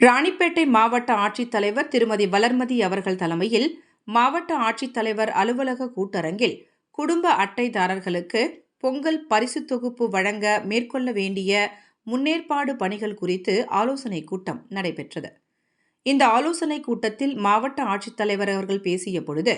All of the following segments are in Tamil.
ராணிப்பேட்டை மாவட்ட ஆட்சித்தலைவர் திருமதி வளர்மதி அவர்கள் தலைமையில் மாவட்ட ஆட்சித்தலைவர் அலுவலக கூட்டரங்கில் குடும்ப அட்டைதாரர்களுக்கு பொங்கல் பரிசு தொகுப்பு வழங்க மேற்கொள்ள வேண்டிய முன்னேற்பாடு பணிகள் குறித்து ஆலோசனைக் கூட்டம் நடைபெற்றது. இந்த ஆலோசனைக் கூட்டத்தில் மாவட்ட ஆட்சித்தலைவர் அவர்கள் பேசிய பொழுது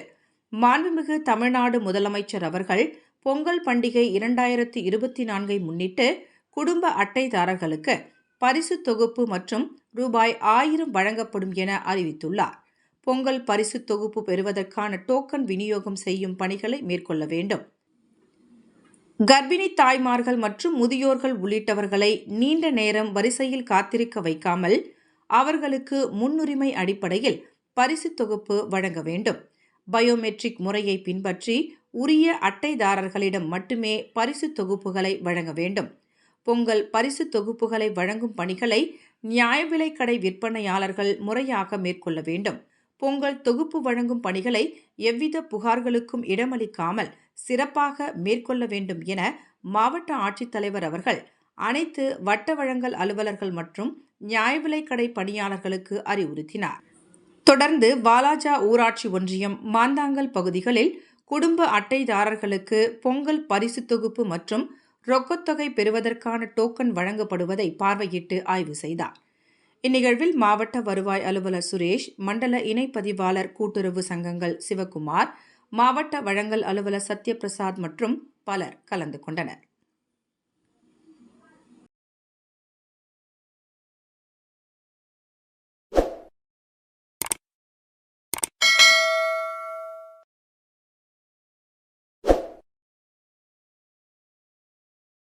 மாண்புமிகு தமிழ்நாடு முதலமைச்சர் அவர்கள் பொங்கல் பண்டிகை இரண்டாயிரத்தி இருபத்தி நான்கை முன்னிட்டு குடும்ப அட்டைதாரர்களுக்கு பரிசு தொகுப்பு மற்றும் ரூபாய் ஆயிரம் வழங்கப்படும் என அறிவித்துள்ளார். பொங்கல் பரிசு தொகுப்பு பெறுவதற்கான டோக்கன் விநியோகம் செய்யும் பணிகளை மேற்கொள்ள வேண்டும். கர்ப்பிணி தாய்மார்கள் மற்றும் முதியோர்கள் உள்ளிட்டவர்களை நீண்ட நேரம் வரிசையில் காத்திருக்க வைக்காமல் அவர்களுக்கு முன்னுரிமை அடிப்படையில் பரிசு தொகுப்பு வழங்க வேண்டும். பயோமெட்ரிக் முறையை பின்பற்றி உரிய அட்டைதாரர்களிடம் மட்டுமே பரிசு தொகுப்புகளை வழங்க வேண்டும். பொங்கல் பரிசு தொகுப்புகளை வழங்கும் பணிகளை நியாய விலைக்கடை விற்பனையாளர்கள் முறையாக மேற்கொள்ள வேண்டும். பொங்கல் தொகுப்பு வழங்கும் பணிகளை எவ்வித புகார்களுக்கும் இடமளிக்காமல் சிறப்பாக மேற்கொள்ள வேண்டும் என மாவட்ட ஆட்சித்தலைவர் அவர்கள் அனைத்து வட்ட வழங்கல் அலுவலர்கள் மற்றும் நியாய விலைக்கடை பணியாளர்களுக்கு அறிவுறுத்தினார். தொடர்ந்து வாலாஜா ஊராட்சி ஒன்றியம் மாந்தாங்கல் பகுதிகளில் குடும்ப அட்டைதாரர்களுக்கு பொங்கல் பரிசு தொகுப்பு மற்றும் ரொக்கத்தொகை பெறுவதற்கான டோக்கன் வழங்கப்படுவதை பார்வையிட்டு ஆய்வு செய்தார். இந்நிகழ்வில் மாவட்ட வருவாய் அலுவலர் சுரேஷ் மண்டல இணைப்பதிவாளர் கூட்டுறவு சங்கங்கள் சிவகுமார் மாவட்ட வழங்கல் அலுவலர் சத்யபிரசாத் மற்றும் பலர் கலந்து கொண்டனர்.